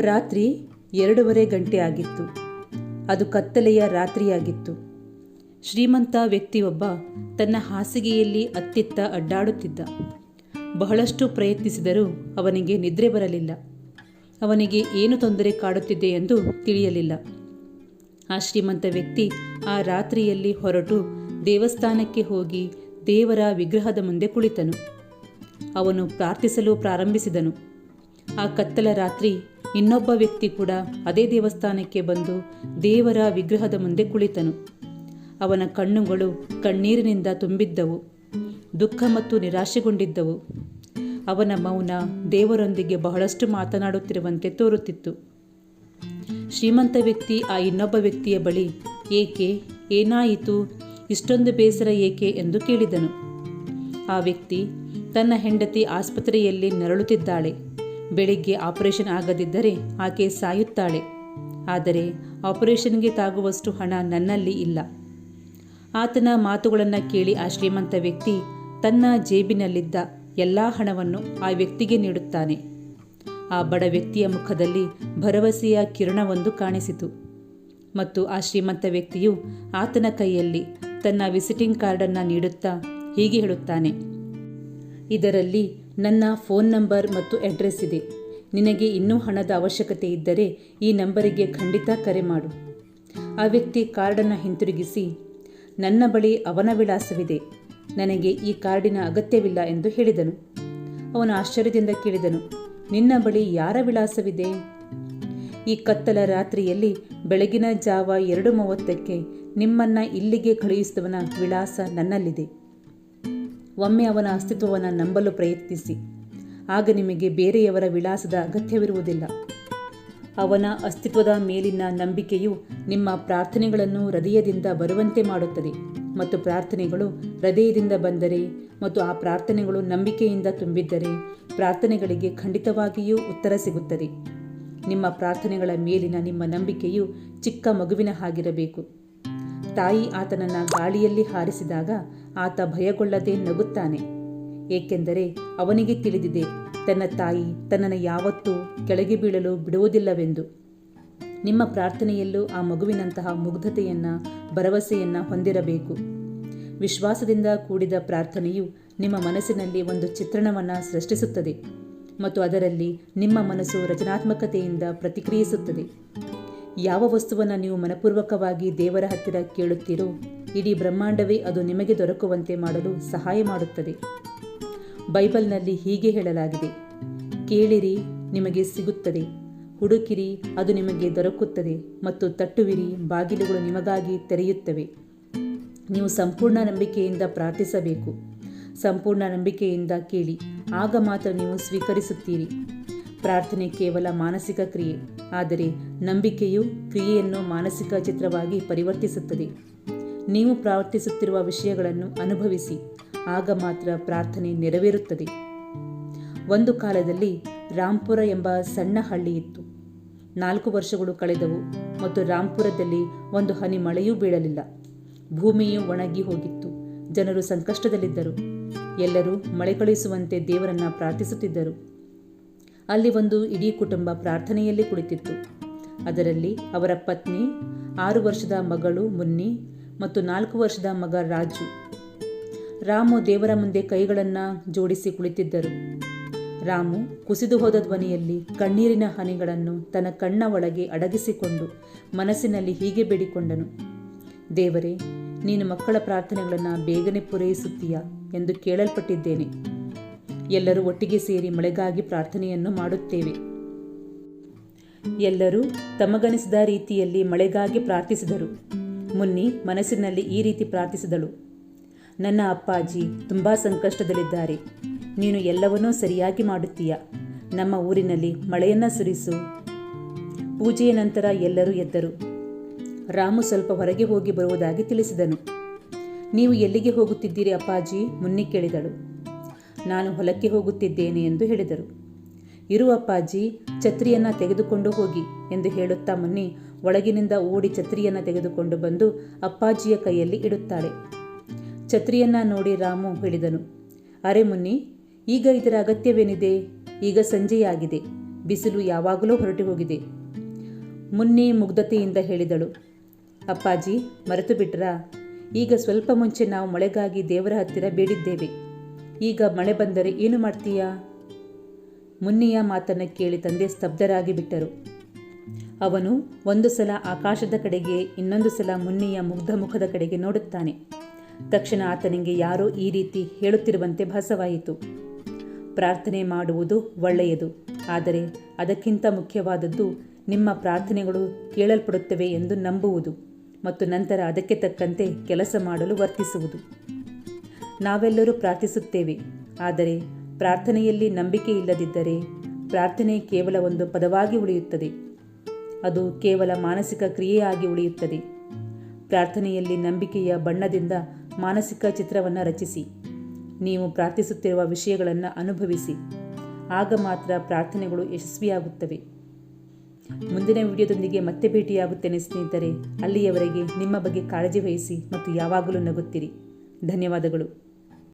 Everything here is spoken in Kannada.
ರಾತ್ರಿ ಎರಡೂವರೆ ಗಂಟೆ ಆಗಿತ್ತು. ಅದು ಕತ್ತಲೆಯ ರಾತ್ರಿಯಾಗಿತ್ತು. ಶ್ರೀಮಂತ ವ್ಯಕ್ತಿಯೊಬ್ಬ ತನ್ನ ಹಾಸಿಗೆಯಲ್ಲಿ ಅತ್ತಿತ್ತ ಅಡ್ಡಾಡುತ್ತಿದ್ದ. ಬಹಳಷ್ಟು ಪ್ರಯತ್ನಿಸಿದರೂ ಅವನಿಗೆ ನಿದ್ರೆ ಬರಲಿಲ್ಲ. ಅವನಿಗೆ ಏನು ತೊಂದರೆ ಕಾಡುತ್ತಿದೆ ಎಂದು ತಿಳಿಯಲಿಲ್ಲ. ಆ ಶ್ರೀಮಂತ ವ್ಯಕ್ತಿ ಆ ರಾತ್ರಿಯಲ್ಲಿ ಹೊರಟು ದೇವಸ್ಥಾನಕ್ಕೆ ಹೋಗಿ ದೇವರ ವಿಗ್ರಹದ ಮುಂದೆ ಕುಳಿತನು. ಅವನು ಪ್ರಾರ್ಥಿಸಲು ಪ್ರಾರಂಭಿಸಿದನು. ಆ ಕತ್ತಲ ರಾತ್ರಿ ಇನ್ನೊಬ್ಬ ವ್ಯಕ್ತಿ ಕೂಡ ಅದೇ ದೇವಸ್ಥಾನಕ್ಕೆ ಬಂದು ದೇವರ ವಿಗ್ರಹದ ಮುಂದೆ ಕುಳಿತನು. ಅವನ ಕಣ್ಣುಗಳು ಕಣ್ಣೀರಿನಿಂದ ತುಂಬಿದ್ದವು, ದುಃಖ ಮತ್ತು ನಿರಾಶೆಗೊಂಡಿದ್ದವು. ಅವನ ಮೌನ ದೇವರೊಂದಿಗೆ ಬಹಳಷ್ಟು ಮಾತನಾಡುತ್ತಿರುವಂತೆ ತೋರುತ್ತಿತ್ತು. ಶ್ರೀಮಂತ ವ್ಯಕ್ತಿ ಆ ಇನ್ನೊಬ್ಬ ವ್ಯಕ್ತಿಯ ಬಳಿ, ಏಕೆ, ಏನಾಯಿತು? ಇಷ್ಟೊಂದು ಬೇಸರ ಏಕೆ? ಎಂದು ಕೇಳಿದನು. ಆ ವ್ಯಕ್ತಿ ತನ್ನ ಹೆಂಡತಿ ಆಸ್ಪತ್ರೆಯಲ್ಲಿ ನರಳುತ್ತಿದ್ದಾಳೆ. ಬೆಳಿಗ್ಗೆ ಆಪರೇಷನ್ ಆಗದಿದ್ದರೆ ಆಕೆ ಸಾಯುತ್ತಾಳೆ. ಆದರೆ ಆಪರೇಷನ್ಗೆ ತಾಗುವಷ್ಟು ಹಣ ನನ್ನಲ್ಲಿ ಇಲ್ಲ. ಆತನ ಮಾತುಗಳನ್ನು ಕೇಳಿ ಆ ಶ್ರೀಮಂತ ವ್ಯಕ್ತಿ ತನ್ನ ಜೇಬಿನಲ್ಲಿದ್ದ ಎಲ್ಲ ಹಣವನ್ನು ಆ ವ್ಯಕ್ತಿಗೆ ನೀಡುತ್ತಾನೆ. ಆ ಬಡ ವ್ಯಕ್ತಿಯ ಮುಖದಲ್ಲಿ ಭರವಸೆಯ ಕಿರಣವೊಂದು ಕಾಣಿಸಿತು. ಮತ್ತು ಆ ಶ್ರೀಮಂತ ವ್ಯಕ್ತಿಯು ಆತನ ಕೈಯಲ್ಲಿ ತನ್ನ ವಿಸಿಟಿಂಗ್ ಕಾರ್ಡನ್ನು ನೀಡುತ್ತಾ ಹೀಗೆ ಹೇಳುತ್ತಾನೆ. ಇದರಲ್ಲಿ ನನ್ನ ಫೋನ್ ನಂಬರ್ ಮತ್ತು ಅಡ್ರೆಸ್ ಇದೆ. ನಿನಗೆ ಇನ್ನೂ ಹಣದ ಅವಶ್ಯಕತೆ ಇದ್ದರೆ ಈ ನಂಬರಿಗೆ ಖಂಡಿತ ಕರೆ ಮಾಡು. ಆ ವ್ಯಕ್ತಿ ಕಾರ್ಡನ್ನು ಹಿಂತಿರುಗಿಸಿ, ನನ್ನ ಬಳಿ ಅವನ ವಿಳಾಸವಿದೆ. ನನಗೆ ಈ ಕಾರ್ಡಿನ ಅಗತ್ಯವಿಲ್ಲ ಎಂದು ಹೇಳಿದನು. ಅವನು ಆಶ್ಚರ್ಯದಿಂದ ಕೇಳಿದನು, ನಿನ್ನ ಬಳಿ ಯಾರ ವಿಳಾಸವಿದೆ? ಈ ಕತ್ತಲ ರಾತ್ರಿಯಲ್ಲಿ ಬೆಳಗಿನ ಜಾವ ಎರಡು ಮೂವತ್ತಕ್ಕೆ ನಿಮ್ಮನ್ನ ಇಲ್ಲಿಗೆ ಕಳುಹಿಸಿದವನ ವಿಳಾಸ ನನ್ನಲ್ಲಿದೆ. ಒಮ್ಮೆ ಅವನ ಅಸ್ತಿತ್ವವನ್ನು ನಂಬಲು ಪ್ರಯತ್ನಿಸಿ. ಆಗ ನಿಮಗೆ ಬೇರೆಯವರ ವಿಳಾಸದ ಅಗತ್ಯವಿರುವುದಿಲ್ಲ. ಅವನ ಅಸ್ತಿತ್ವದ ಮೇಲಿನ ನಂಬಿಕೆಯು ನಿಮ್ಮ ಪ್ರಾರ್ಥನೆಗಳನ್ನು ಹೃದಯದಿಂದ ಬರುವಂತೆ ಮಾಡುತ್ತದೆ ಮತ್ತು ಪ್ರಾರ್ಥನೆಗಳು ಹೃದಯದಿಂದ ಬಂದರೆ ಮತ್ತು ಆ ಪ್ರಾರ್ಥನೆಗಳು ನಂಬಿಕೆಯಿಂದ ತುಂಬಿದ್ದರೆ ಪ್ರಾರ್ಥನೆಗಳಿಗೆ ಖಂಡಿತವಾಗಿಯೂ ಉತ್ತರ ಸಿಗುತ್ತದೆ. ನಿಮ್ಮ ಪ್ರಾರ್ಥನೆಗಳ ಮೇಲಿನ ನಿಮ್ಮ ನಂಬಿಕೆಯು ಚಿಕ್ಕ ಮಗುವಿನ ಹಾಗಿರಬೇಕು. ತಾಯಿ ಆತನನ್ನು ಗಾಳಿಯಲ್ಲಿ ಹಾರಿಸಿದಾಗ ಆತ ಭಯಗೊಳ್ಳದೆ ನಗುತ್ತಾನೆ. ಏಕೆಂದರೆ ಅವನಿಗೆ ತಿಳಿದಿದೆ, ತನ್ನ ತಾಯಿ ತನ್ನನ್ನು ಯಾವತ್ತೂ ಕೆಳಗೆ ಬೀಳಲು ಬಿಡುವುದಿಲ್ಲವೆಂದು. ನಿಮ್ಮ ಪ್ರಾರ್ಥನೆಯಲ್ಲೂ ಆ ಮಗುವಿನಂತಹ ಮುಗ್ಧತೆಯನ್ನು, ಭರವಸೆಯನ್ನು ಹೊಂದಿರಬೇಕು. ವಿಶ್ವಾಸದಿಂದ ಕೂಡಿದ ಪ್ರಾರ್ಥನೆಯು ನಿಮ್ಮ ಮನಸ್ಸಿನಲ್ಲಿ ಒಂದು ಚಿತ್ರಣವನ್ನು ಸೃಷ್ಟಿಸುತ್ತದೆ ಮತ್ತು ಅದರಲ್ಲಿ ನಿಮ್ಮ ಮನಸ್ಸು ರಚನಾತ್ಮಕತೆಯಿಂದ ಪ್ರತಿಕ್ರಿಯಿಸುತ್ತದೆ. ಯಾವ ವಸ್ತುವನ್ನು ನೀವು ಮನಪೂರ್ವಕವಾಗಿ ದೇವರ ಹತ್ತಿರ ಕೇಳುತ್ತೀರೋ, ಇಡೀ ಬ್ರಹ್ಮಾಂಡವೇ ಅದು ನಿಮಗೆ ದೊರಕುವಂತೆ ಮಾಡಲು ಸಹಾಯ ಮಾಡುತ್ತದೆ. ಬೈಬಲ್ನಲ್ಲಿ ಹೀಗೆ ಹೇಳಲಾಗಿದೆ. ಕೇಳಿರಿ, ನಿಮಗೆ ಸಿಗುತ್ತದೆ. ಹುಡುಕಿರಿ, ಅದು ನಿಮಗೆ ದೊರಕುತ್ತದೆ ಮತ್ತು ತಟ್ಟುವಿರಿ, ಬಾಗಿಲುಗಳು ನಿಮಗಾಗಿ ತೆರೆಯುತ್ತವೆ. ನೀವು ಸಂಪೂರ್ಣ ನಂಬಿಕೆಯಿಂದ ಪ್ರಾರ್ಥಿಸಬೇಕು. ಸಂಪೂರ್ಣ ನಂಬಿಕೆಯಿಂದ ಕೇಳಿ, ಆಗ ಮಾತ್ರ ನೀವು ಸ್ವೀಕರಿಸುತ್ತೀರಿ. ಪ್ರಾರ್ಥನೆ ಕೇವಲ ಮಾನಸಿಕ ಕ್ರಿಯೆ, ಆದರೆ ನಂಬಿಕೆಯು ಕ್ರಿಯೆಯನ್ನು ಮಾನಸಿಕ ಚಿತ್ರವಾಗಿ ಪರಿವರ್ತಿಸುತ್ತದೆ. ನೀವು ಪ್ರಾರ್ಥಿಸುತ್ತಿರುವ ವಿಷಯಗಳನ್ನು ಅನುಭವಿಸಿ, ಆಗ ಮಾತ್ರ ಪ್ರಾರ್ಥನೆ ನೆರವೇರುತ್ತದೆ. ಒಂದು ಕಾಲದಲ್ಲಿ ರಾಂಪುರ ಎಂಬ ಸಣ್ಣ ಹಳ್ಳಿ ಇತ್ತು. ನಾಲ್ಕು ವರ್ಷಗಳು ಕಳೆದವು ಮತ್ತು ರಾಂಪುರದಲ್ಲಿ ಒಂದು ಹನಿ ಮಳೆಯೂ ಬೀಳಲಿಲ್ಲ. ಭೂಮಿಯು ಒಣಗಿ ಹೋಗಿತ್ತು. ಜನರು ಸಂಕಷ್ಟದಲ್ಲಿದ್ದರು. ಎಲ್ಲರೂ ಮಳೆ ಕಳುಹಿಸುವಂತೆ ದೇವರನ್ನ ಪ್ರಾರ್ಥಿಸುತ್ತಿದ್ದರು. ಅಲ್ಲಿ ಒಂದು ಇಡೀ ಕುಟುಂಬ ಪ್ರಾರ್ಥನೆಯಲ್ಲಿ ಕುಳಿತಿತ್ತು. ಅದರಲ್ಲಿ ಅವರ ಪತ್ನಿ, ಆರು ವರ್ಷದ ಮಗಳು ಮುನ್ನಿ ಮತ್ತು ನಾಲ್ಕು ವರ್ಷದ ಮಗ ರಾಜು. ರಾಮು ದೇವರ ಮುಂದೆ ಕೈಗಳನ್ನು ಜೋಡಿಸಿ ಕುಳಿತಿದ್ದರು. ರಾಮು ಕುಸಿದು ಹೋದ ಧ್ವನಿಯಲ್ಲಿ ಕಣ್ಣೀರಿನ ಹನಿಗಳನ್ನು ತನ್ನ ಕಣ್ಣ ಒಳಗೆ ಅಡಗಿಸಿಕೊಂಡು ಮನಸ್ಸಿನಲ್ಲಿ ಹೀಗೆ ಬೇಡಿಕೊಂಡನು. ದೇವರೇ, ನೀನು ಮಕ್ಕಳ ಪ್ರಾರ್ಥನೆಗಳನ್ನು ಬೇಗನೆ ಪೂರೈಸುತ್ತೀಯಾ ಎಂದು ಕೇಳಲ್ಪಟ್ಟಿದ್ದೇನೆ. ಎಲ್ಲರೂ ಒಟ್ಟಿಗೆ ಸೇರಿ ಮಳೆಗಾಗಿ ಪ್ರಾರ್ಥನೆಯನ್ನು ಮಾಡುತ್ತೇವೆ. ಎಲ್ಲರೂ ತಮಗನಿಸಿದ ರೀತಿಯಲ್ಲಿ ಮಳೆಗಾಗಿ ಪ್ರಾರ್ಥಿಸಿದರು. ಮುನ್ನಿ ಮನಸ್ಸಿನಲ್ಲಿ ಈ ರೀತಿ ಪ್ರಾರ್ಥಿಸಿದಳು. ನನ್ನ ಅಪ್ಪಾಜಿ, ತುಂಬ ಸಂಕಷ್ಟದಲ್ಲಿದ್ದಾರೆ. ನೀನು ಎಲ್ಲವನ್ನೂ ಸರಿಯಾಗಿ ಮಾಡುತ್ತೀಯ. ನಮ್ಮ ಊರಿನಲ್ಲಿ ಮಳೆಯನ್ನು ಸುರಿಸು. ಪೂಜೆಯ ನಂತರ ಎಲ್ಲರೂ ಎದ್ದರು. ರಾಮು ಸ್ವಲ್ಪ ಹೊರಗೆ ಹೋಗಿ ಬರುವುದಾಗಿ ತಿಳಿಸಿದನು. ನೀವು ಎಲ್ಲಿಗೆ ಹೋಗುತ್ತಿದ್ದೀರಿ ಅಪ್ಪಾಜಿ? ಮುನ್ನಿ ಕೇಳಿದಳು. ನಾನು ಹೊಲಕ್ಕೆ ಹೋಗುತ್ತಿದ್ದೇನೆ ಎಂದು ಹೇಳಿದರು. ಇರು ಅಪ್ಪಾಜಿ ಛತ್ರಿಯನ್ನು ತೆಗೆದುಕೊಂಡು ಹೋಗಿ ಎಂದು ಹೇಳುತ್ತಾ ಮುನ್ನಿ ಒಳಗಿನಿಂದ ಓಡಿ ಛತ್ರಿಯನ್ನು ತೆಗೆದುಕೊಂಡು ಬಂದು ಅಪ್ಪಾಜಿಯ ಕೈಯಲ್ಲಿ ಇಡುತ್ತಾಳೆ. ಛತ್ರಿಯನ್ನ ನೋಡಿ ರಾಮು ಹೇಳಿದನು, ಅರೆ ಮುನ್ನಿ, ಈಗ ಇದರ ಅಗತ್ಯವೇನಿದೆ? ಈಗ ಸಂಜೆಯಾಗಿದೆ ಬಿಸಿಲು ಯಾವಾಗಲೂ ಹೊರಟು ಹೋಗಿದೆ. ಮುನ್ನಿ ಮುಗ್ಧತೆಯಿಂದ ಹೇಳಿದಳು, ಅಪ್ಪಾಜಿ, ಮರೆತು ಬಿಟ್ರಾ? ಈಗ ಸ್ವಲ್ಪ ಮುಂಚೆ ನಾವು ಮಳೆಗಾಗಿ ದೇವರ ಹತ್ತಿರ ಬೇಡಿದ್ದೇವೆ. ಈಗ ಮಳೆ ಬಂದರೆ ಏನು ಮಾಡ್ತೀಯಾ? ಮುನ್ನಿಯ ಮಾತನ್ನು ಕೇಳಿ ತಂದೆ ಸ್ತಬ್ಧರಾಗಿ ಬಿಟ್ಟರು. ಅವನು ಒಂದು ಸಲ ಆಕಾಶದ ಕಡೆಗೆ, ಇನ್ನೊಂದು ಸಲ ಮುನ್ನಿಯ ಮುಗ್ಧ ಮುಖದ ಕಡೆಗೆ ನೋಡುತ್ತಾನೆ. ತಕ್ಷಣ ಆತನಿಗೆ ಯಾರೋ ಈ ರೀತಿ ಹೇಳುತ್ತಿರುವಂತೆ ಭಾಸವಾಯಿತು. ಪ್ರಾರ್ಥನೆ ಮಾಡುವುದು ಒಳ್ಳೆಯದು, ಆದರೆ ಅದಕ್ಕಿಂತ ಮುಖ್ಯವಾದದ್ದು ನಿಮ್ಮ ಪ್ರಾರ್ಥನೆಗಳು ಕೇಳಲ್ಪಡುತ್ತವೆ ಎಂದು ನಂಬುವುದು ಮತ್ತು ನಂತರ ಅದಕ್ಕೆ ತಕ್ಕಂತೆ ಕೆಲಸ ಮಾಡಲು ವರ್ತಿಸುವುದು. ನಾವೆಲ್ಲರೂ ಪ್ರಾರ್ಥಿಸುತ್ತೇವೆ. ಆದರೆ ಪ್ರಾರ್ಥನೆಯಲ್ಲಿ ನಂಬಿಕೆ ಇಲ್ಲದಿದ್ದರೆ ಪ್ರಾರ್ಥನೆ ಕೇವಲ ಒಂದು ಪದವಾಗಿ ಉಳಿಯುತ್ತದೆ. ಅದು ಕೇವಲ ಮಾನಸಿಕ ಕ್ರಿಯೆಯಾಗಿ ಉಳಿಯುತ್ತದೆ. ಪ್ರಾರ್ಥನೆಯಲ್ಲಿ ನಂಬಿಕೆಯ ಬಣ್ಣದಿಂದ ಮಾನಸಿಕ ಚಿತ್ರವನ್ನು ರಚಿಸಿ. ನೀವು ಪ್ರಾರ್ಥಿಸುತ್ತಿರುವ ವಿಷಯಗಳನ್ನು ಅನುಭವಿಸಿ. ಆಗ ಮಾತ್ರ ಪ್ರಾರ್ಥನೆಗಳು ಯಶಸ್ವಿಯಾಗುತ್ತವೆ. ಮುಂದಿನ ವಿಡಿಯೋದೊಂದಿಗೆ ಮತ್ತೆ ಭೇಟಿಯಾಗುತ್ತೇನೆ ಸ್ನೇಹಿತರೆ. ಅಲ್ಲಿಯವರೆಗೆ ನಿಮ್ಮ ಬಗ್ಗೆ ಕಾಳಜಿ ವಹಿಸಿ ಮತ್ತು ಯಾವಾಗಲೂ ನಗುತ್ತಿರಿ. ಧನ್ಯವಾದಗಳು.